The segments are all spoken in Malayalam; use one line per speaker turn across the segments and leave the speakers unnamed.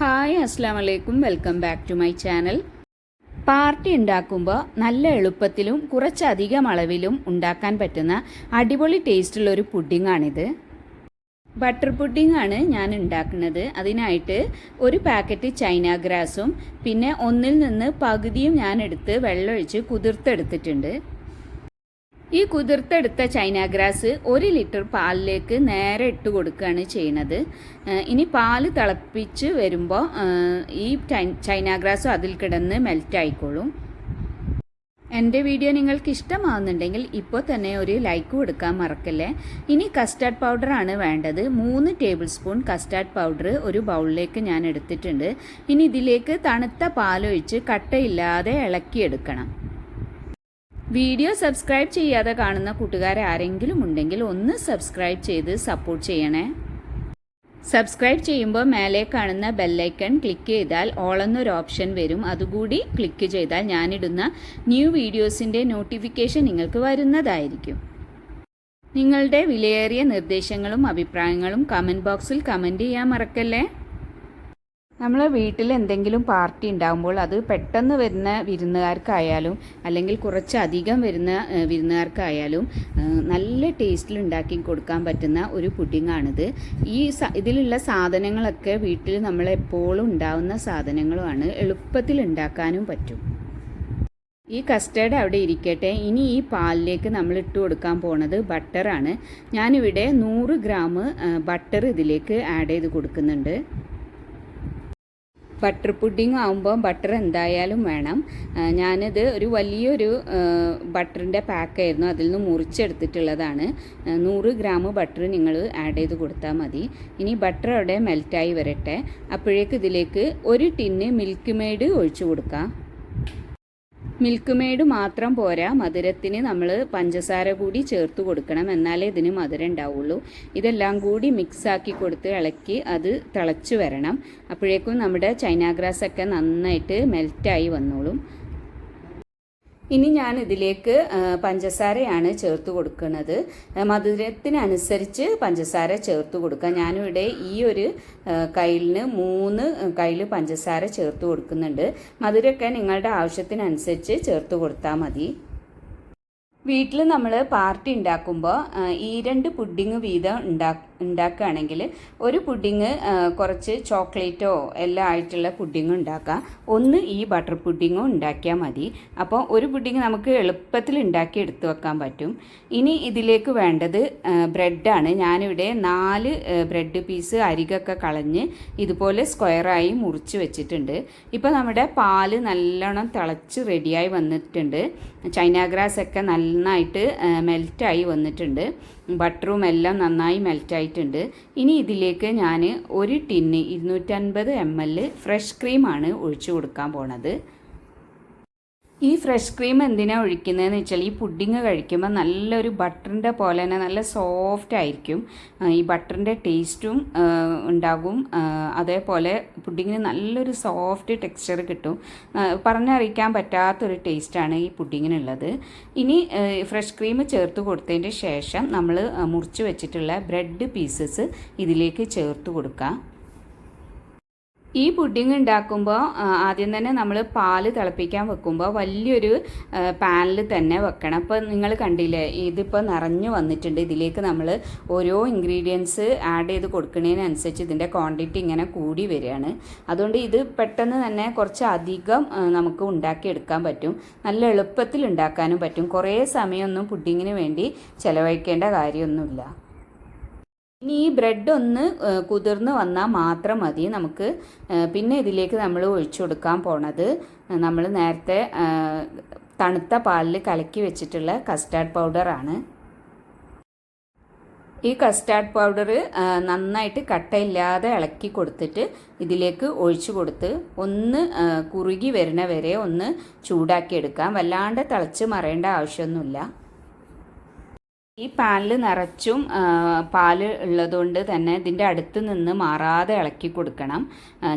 ഹായ് അസ്സാം വലൈക്കും welcome back to my channel party ഉണ്ടാക്കുമ്പോൾ നല്ല എളുപ്പത്തിലും കുറച്ചധികം അളവിലും ഉണ്ടാക്കാൻ പറ്റുന്ന അടിപൊളി ടേസ്റ്റുള്ള ഒരു പുഡിങ്ങാണിത്. ബട്ടർ പുഡിംഗ് ആണ് ഞാൻ ഉണ്ടാക്കുന്നത്. അതിനായിട്ട് ഒരു പാക്കറ്റ് ചൈന ഗ്രാസും പിന്നെ ഒന്നിൽ നിന്ന് പകുതിയും ഞാൻ എടുത്ത് വെള്ളമൊഴിച്ച് കുതിർത്തെടുത്തിട്ടുണ്ട്. ഈ കുതിർത്തെടുത്ത ചൈന ഗ്രാസ് ഒരു ലിറ്റർ പാലിലേക്ക് നേരെ ഇട്ട് കൊടുക്കുകയാണ് ചെയ്യുന്നത്. ഇനി പാൽ തിളപ്പിച്ച് വരുമ്പോൾ ഈ ചൈന ഗ്രാസും അതിൽ കിടന്ന് മെൽറ്റ് ആയിക്കോളും. എന്റെ വീഡിയോ നിങ്ങൾക്ക് ഇഷ്ടമാവുന്നുണ്ടെങ്കിൽ ഇപ്പോൾ തന്നെ ഒരു ലൈക്ക് കൊടുക്കാൻ മറക്കല്ലേ? ഇനി കസ്റ്റാർഡ് പൗഡർ ആണ് വേണ്ടത്. മൂന്ന് ടേബിൾ സ്പൂൺ കസ്റ്റാർഡ് പൗഡർ ഒരു ബൗളിലേക്ക് ഞാൻ എടുത്തിട്ടുണ്ട്. ഇനി ഇതിലേക്ക് തണുത്ത പാലൊഴിച്ച് കട്ടയില്ലാതെ ഇളക്കിയെടുക്കണം. വീഡിയോ സബ്സ്ക്രൈബ് ചെയ്യാതെ കാണുന്ന കൂട്ടുകാരെ ആരെങ്കിലും ഉണ്ടെങ്കിൽ ഒന്ന് സബ്സ്ക്രൈബ് ചെയ്ത് സപ്പോർട്ട് ചെയ്യണേ. സബ്സ്ക്രൈബ് ചെയ്യുമ്പോൾ മേലെ കാണുന്ന ബെല്ലൈക്കൺ ക്ലിക്ക് ചെയ്താൽ ഓൾ എന്നൊരു ഓപ്ഷൻ വരും. അതുകൂടി ക്ലിക്ക് ചെയ്താൽ ഞാനിടുന്ന ന്യൂ വീഡിയോസിന്റെ നോട്ടിഫിക്കേഷൻ നിങ്ങൾക്ക് വരുന്നതായിരിക്കും. നിങ്ങളുടെ വിലയേറിയ നിർദ്ദേശങ്ങളും അഭിപ്രായങ്ങളും കമന്റ് ബോക്സിൽ കമന്റ് ചെയ്യാൻ മറക്കല്ലേ? നമ്മളെ വീട്ടിൽ എന്തെങ്കിലും പാർട്ടി ഉണ്ടാകുമ്പോൾ അത് പെട്ടെന്ന് വരുന്ന വിരുന്നുകാർക്കായാലും അല്ലെങ്കിൽ കുറച്ചധികം വരുന്ന വിരുന്നുകാർക്കായാലും നല്ല ടേസ്റ്റിൽ ഉണ്ടാക്കി കൊടുക്കാൻ പറ്റുന്ന ഒരു പുഡിങ്ങാണിത്. ഈ ഇതിലുള്ള സാധനങ്ങളൊക്കെ വീട്ടിൽ നമ്മൾ എപ്പോഴും ഉണ്ടാവുന്ന സാധനങ്ങളുമാണ്. എളുപ്പത്തിൽ ഉണ്ടാക്കാനും പറ്റും. ഈ കസ്റ്റേർഡ് അവിടെ ഇരിക്കട്ടെ. ഇനി ഈ പാലിലേക്ക് നമ്മൾ ഇട്ട് കൊടുക്കാൻ പോണത് ബട്ടറാണ്. ഞാനിവിടെ നൂറ് ഗ്രാം ബട്ടർ ഇതിലേക്ക് ആഡ് ചെയ്ത് കൊടുക്കുന്നുണ്ട്. ബട്ടർ പുഡിംഗ് ആകുമ്പോൾ ബട്ടർ എന്തായാലും വേണം. ഞാനത് ഒരു വലിയൊരു ബട്ടറിന്റെ പാക്കായിരുന്നു അതിൽ നിന്ന് മുറിച്ചെടുത്തിട്ടുള്ളതാണ്. നൂറ് ഗ്രാം ബട്ടർ നിങ്ങൾ ആഡ് ചെയ്ത് കൊടുത്താൽ മതി. ഇനി ബട്ടർ അവിടെ മെൽറ്റായി വരട്ടെ. അപ്പോഴേക്ക് ഇതിലേക്ക് ഒരു ടിന്ന് മിൽക്ക് മെയ്ഡ് ഒഴിച്ചു കൊടുക്കാം. മിൽക്ക് മെയ്ഡ് മാത്രം പോരാ. മധുരത്തിന് നമ്മൾ പഞ്ചസാര കൂടി ചേർത്ത് കൊടുക്കണം. എന്നാലേ ഇതിന് മധുരം ഉണ്ടാവുള്ളൂ. ഇതെല്ലാം കൂടി മിക്സ് ആക്കി കൊടുത്ത് ഇളക്കി അത് തിളച്ച് വരണം. അപ്പോഴേക്കും നമ്മുടെ ചൈന ഒക്കെ നന്നായിട്ട് മെൽറ്റായി വന്നോളും. ഇനി ഞാൻ ഇതിലേക്ക് പഞ്ചസാരയാണ് ചേർത്ത് കൊടുക്കുന്നത്. മധുരത്തിനനുസരിച്ച് പഞ്ചസാര ചേർത്ത് കൊടുക്കുക ഞാനിവിടെ ഈ ഒരു കയ്യിലിന് മൂന്ന് കയ്യിൽ പഞ്ചസാര ചേർത്ത് കൊടുക്കുന്നുണ്ട്. മധുരമൊക്കെ നിങ്ങളുടെ ആവശ്യത്തിനനുസരിച്ച് ചേർത്ത് കൊടുത്താൽ മതി. വീട്ടിൽ നമ്മൾ പാർട്ടി ഉണ്ടാക്കുമ്പോൾ ഈ രണ്ട് പുഡിങ് വീതം ഉണ്ടാ ഉണ്ടാക്കുകയാണെങ്കിൽ ഒരു പുഡിങ് കുറച്ച് ചോക്ലേറ്റോ എല്ലാം ആയിട്ടുള്ള പുഡിങ് ഉണ്ടാക്കാം ഒന്ന് ഈ ബട്ടർ പുഡിങ്ങും ഉണ്ടാക്കിയാൽ മതി. അപ്പോൾ ഒരു പുഡിങ് നമുക്ക് എളുപ്പത്തിൽ ഉണ്ടാക്കി എടുത്തു വെക്കാൻ പറ്റും. ഇനി ഇതിലേക്ക് വേണ്ടത് ബ്രെഡാണ്. ഞാനിവിടെ നാല് ബ്രെഡ് പീസ് അരികൊക്കെ കളഞ്ഞ് ഇതുപോലെ സ്ക്വയറായി മുറിച്ച് വെച്ചിട്ടുണ്ട്. ഇപ്പോൾ നമ്മുടെ പാൽ നല്ലോണം തിളച്ച് റെഡിയായി വന്നിട്ടുണ്ട്. ചൈന ഗ്രാസ് ഒക്കെ നന്നായിട്ട് മെൽറ്റായി വന്നിട്ടുണ്ട്. ബട്ടറും എല്ലാം നന്നായി മെൽറ്റായിട്ടുണ്ട്. ഇനി ഇതിലേക്ക് ഞാൻ ഒരു ടിന്ന് ഇരുന്നൂറ്റൻപത് എം എൽ ഫ്രഷ് ക്രീമാണ് ഒഴിച്ചു കൊടുക്കാൻ പോണത്. ഈ ഫ്രഷ് ക്രീം എന്തിനാണ് ഒഴിക്കുന്നതെന്ന് വെച്ചാൽ ഈ പുഡിങ് കഴിക്കുമ്പോൾ നല്ലൊരു ബട്ടറിന്റെ പോലെ തന്നെ നല്ല സോഫ്റ്റ് ആയിരിക്കും. ഈ ബട്ടറിന്റെ ടേസ്റ്റും ഉണ്ടാകും. അതേപോലെ പുഡിങ്ങിന് നല്ലൊരു സോഫ്റ്റ് ടെക്സ്ചർ കിട്ടും. പറഞ്ഞറിയിക്കാൻ പറ്റാത്തൊരു ടേസ്റ്റാണ് ഈ പുഡിങ്ങിനുള്ളത് ഇനി ഫ്രഷ് ക്രീം ചേർത്ത് കൊടുത്തതിന്റെ ശേഷം നമ്മൾ മുറിച്ച് വെച്ചിട്ടുള്ള ബ്രെഡ് പീസസ് ഇതിലേക്ക് ചേർത്ത് കൊടുക്കുക ഈ പുഡിംഗ് ഉണ്ടാക്കുമ്പോൾ ആദ്യം തന്നെ നമ്മൾ പാൽ തിളപ്പിക്കാൻ വെക്കുമ്പോൾ വലിയൊരു പാനിൽ തന്നെ വെക്കണം. അപ്പോൾ നിങ്ങൾ കണ്ടില്ലേ ഇതിപ്പോൾ നിറഞ്ഞു വന്നിട്ടുണ്ട്. ഇതിലേക്ക് നമ്മൾ ഓരോ ഇൻഗ്രീഡിയൻസ് ആഡ് ചെയ്ത് കൊടുക്കുന്നതിനനുസരിച്ച് ഇതിന്റെ ക്വാണ്ടിറ്റി ഇങ്ങനെ കൂടി വരികയാണ്. അതുകൊണ്ട് ഇത് പെട്ടെന്ന് തന്നെ കുറച്ച് അധികം നമുക്ക് ഉണ്ടാക്കിയെടുക്കാൻ പറ്റും. നല്ല എളുപ്പത്തിൽ ഉണ്ടാക്കാനും പറ്റും. കുറേ സമയമൊന്നും പുഡിങ്ങിന് വേണ്ടി ചിലവഴിക്കേണ്ട കാര്യമൊന്നുമില്ല. ഇനി ഈ ബ്രെഡ് ഒന്ന് കുതിർന്ന് വന്നാൽ മാത്രം മതി. നമുക്ക് പിന്നെ ഇതിലേക്ക് നമ്മൾ ഒഴിച്ചു കൊടുക്കാൻ പോണത് നമ്മൾ നേരത്തെ തണുത്ത പാലിൽ കലക്കി വെച്ചിട്ടുള്ള കസ്റ്റാർഡ് പൗഡറാണ് ഈ കസ്റ്റാർഡ് പൗഡർ നന്നായിട്ട് കട്ടയില്ലാതെ ഇളക്കി കൊടുത്തിട്ട് ഇതിലേക്ക് ഒഴിച്ചു കൊടുത്ത് ഒന്ന് കുറുകി വരുന്ന വരെ ഒന്ന് ചൂടാക്കി എടുക്കാം. വല്ലാണ്ട് തിളച്ച് മറയേണ്ട ആവശ്യമൊന്നുമില്ല. ഈ പാനിൽ നിറച്ചും പാൽ ഉള്ളതുകൊണ്ട് തന്നെ ഇതിന്റെ അടുത്ത് നിന്ന് മാറാതെ ഇളക്കി കൊടുക്കണം.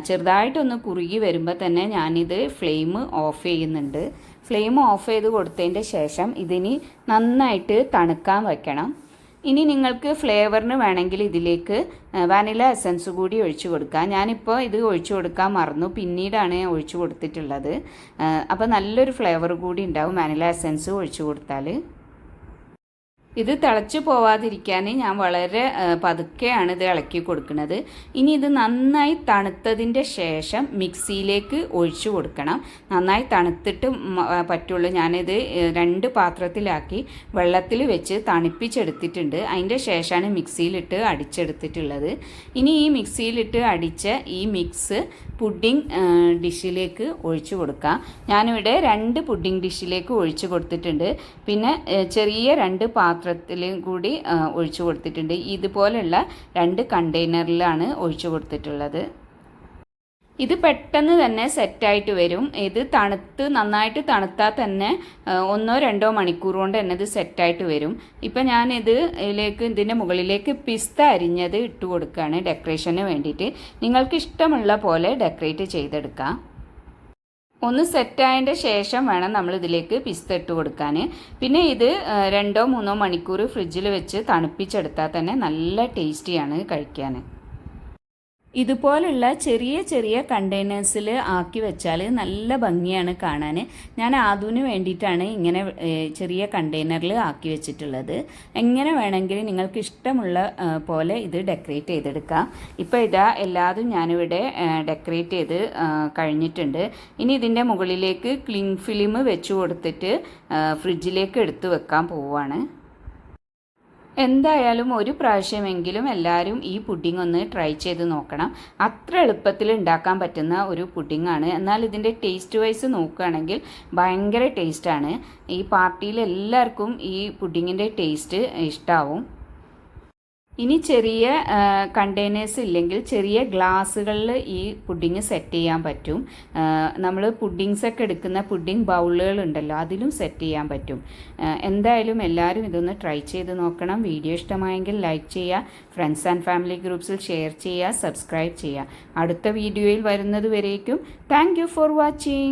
ചെറുതായിട്ടൊന്ന് കുറുകി വരുമ്പോൾ തന്നെ ഞാനിത് ഫ്ലെയിം ഓഫ് ചെയ്യുന്നുണ്ട്. ഫ്ലെയിം ഓഫ് ചെയ്ത് കൊടുത്തതിന്റെ ശേഷം ഇതിന് നന്നായിട്ട് തണുക്കാൻ വയ്ക്കണം ഇനി നിങ്ങൾക്ക് ഫ്ലേവറിന് വേണമെങ്കിൽ ഇതിലേക്ക് വാനില എസൻസ് കൂടി ഒഴിച്ചു കൊടുക്കാം. ഞാനിപ്പോൾ ഇത് ഒഴിച്ചു കൊടുക്കാൻ മറന്നു. പിന്നീടാണ് ഒഴിച്ചു കൊടുത്തിട്ടുള്ളത്. അപ്പോൾ നല്ലൊരു ഫ്ലേവർ കൂടി ഉണ്ടാവും വാനില എസൻസ് ഒഴിച്ചു കൊടുത്താൽ ഇത് തിളച്ചു പോവാതിരിക്കാൻ ഞാൻ വളരെ പതുക്കെയാണ് ഇത് ഇളക്കി കൊടുക്കുന്നത്. ഇനി ഇത് നന്നായി തണുത്തതിന്റെ ശേഷം മിക്സിയിലേക്ക് ഒഴിച്ചു കൊടുക്കണം. നന്നായി തണുത്തിട്ട് പറ്റുള്ളൂ. ഞാനിത് രണ്ട് പാത്രത്തിലാക്കി വെള്ളത്തിൽ വെച്ച് തണുപ്പിച്ചെടുത്തിട്ടുണ്ട്. അതിന്റെ ശേഷമാണ് മിക്സിയിലിട്ട് അടിച്ചെടുത്തിട്ടുള്ളത്. ഇനി ഈ മിക്സിയിലിട്ട് അടിച്ച ഈ മിക്സ് പുഡിംഗ് ഡിഷിലേക്ക് ഒഴിച്ചു കൊടുക്കാം. ഞാനിവിടെ രണ്ട് പുഡിംഗ് ഡിഷിലേക്ക് ഒഴിച്ചു കൊടുത്തിട്ടുണ്ട്. പിന്നെ ചെറിയ രണ്ട് പാത്രത്തിലും കൂടി ഒഴിച്ചു കൊടുത്തിട്ടുണ്ട്. ഇതുപോലെയുള്ള രണ്ട് കണ്ടെയ്നറിലാണ് ഒഴിച്ചു കൊടുത്തിട്ടുള്ളത്. ഇത് പെട്ടെന്ന് തന്നെ സെറ്റായിട്ട് വരും. ഇത് തണുത്ത് നന്നായിട്ട് തണുത്താൽ തന്നെ ഒന്നോ രണ്ടോ മണിക്കൂർ കൊണ്ട് തന്നെ ഇത് സെറ്റായിട്ട് വരും. ഇപ്പം ഇത് ഇതിലേക്ക് ഇതിന്റെ മുകളിലേക്ക് പിസ്ത അരിഞ്ഞത് ഇട്ട് കൊടുക്കുകയാണ് ഡെക്കറേഷന് വേണ്ടിയിട്ട്. നിങ്ങൾക്ക് ഇഷ്ടമുള്ള പോലെ ഡെക്കറേറ്റ് ചെയ്തെടുക്കാം. ഒന്ന് സെറ്റായതിന്റെ ശേഷം വേണം നമ്മൾ ഇതിലേക്ക് പിസ്ത ഇട്ട് കൊടുക്കാൻ. പിന്നെ ഇത് രണ്ടോ മൂന്നോ മണിക്കൂർ ഫ്രിഡ്ജിൽ വെച്ച് തണുപ്പിച്ചെടുത്താൽ തന്നെ നല്ല ടേസ്റ്റിയാണ് കഴിക്കാൻ. ഇതുപോലുള്ള ചെറിയ ചെറിയ കണ്ടെയ്നേഴ്സിൽ ആക്കി വെച്ചാൽ നല്ല ഭംഗിയാണ് കാണാൻ ഞാൻ ആദുവിന് വേണ്ടിയിട്ടാണ് ഇങ്ങനെ ചെറിയ കണ്ടെയ്നറിൽ ആക്കി വെച്ചിട്ടുള്ളത്. എങ്ങനെ വേണമെങ്കിലും നിങ്ങൾക്ക് ഇഷ്ടമുള്ള പോലെ ഇത് ഡെക്കറേറ്റ് ചെയ്തെടുക്കാം. ഇപ്പോൾ ഇതാ എല്ലാതും ഞാനിവിടെ ഡെക്കറേറ്റ് ചെയ്ത് കഴിഞ്ഞിട്ടുണ്ട്. ഇനി ഇതിന്റെ മുകളിലേക്ക് ക്ലിങ് ഫിലിം വെച്ച് കൊടുത്തിട്ട് ഫ്രിഡ്ജിലേക്ക് എടുത്തു വെക്കാൻ പോവുകയാണ് എന്തായാലും ഒരു പ്രാവശ്യമെങ്കിലും എല്ലാവരും ഈ പുഡിംഗ് ഒന്ന് ട്രൈ ചെയ്ത് നോക്കണം. അത്ര എളുപ്പത്തിൽ ഉണ്ടാക്കാൻ പറ്റുന്ന ഒരു പുഡിംഗാണ്. എന്നാൽ ഇതിന്റെ ടേസ്റ്റ് വൈസ് നോക്കുകയാണെങ്കിൽ ഭയങ്കര ടേസ്റ്റാണ്. ഈ പാർട്ടിയിൽ എല്ലാവർക്കും ഈ പുഡിങ്ങിന്റെ ടേസ്റ്റ് ഇഷ്ടാവും. ഇനി ചെറിയ കണ്ടെയ്നേഴ്സ് ഇല്ലെങ്കിൽ ചെറിയ ഗ്ലാസ്സുകളിൽ ഈ പുഡിങ് സെറ്റ് ചെയ്യാൻ പറ്റും. നമ്മൾ പുഡിങ്സ് ഒക്കെ എടുക്കുന്ന പുഡിങ് ബൗളുകൾ ഉണ്ടല്ലോ അതിലും സെറ്റ് ചെയ്യാൻ പറ്റും. എന്തായാലും എല്ലാവരും ഇതൊന്ന് ട്രൈ ചെയ്ത് നോക്കണം. വീഡിയോ ഇഷ്ടമായെങ്കിൽ ലൈക്ക് ചെയ്യുക ഫ്രണ്ട്സ് ആൻഡ് ഫാമിലി ഗ്രൂപ്പ്സിൽ ഷെയർ ചെയ്യുക സബ്സ്ക്രൈബ് ചെയ്യുക. അടുത്ത വീഡിയോയിൽ വരുന്നത് വരേക്കും. Thank for watching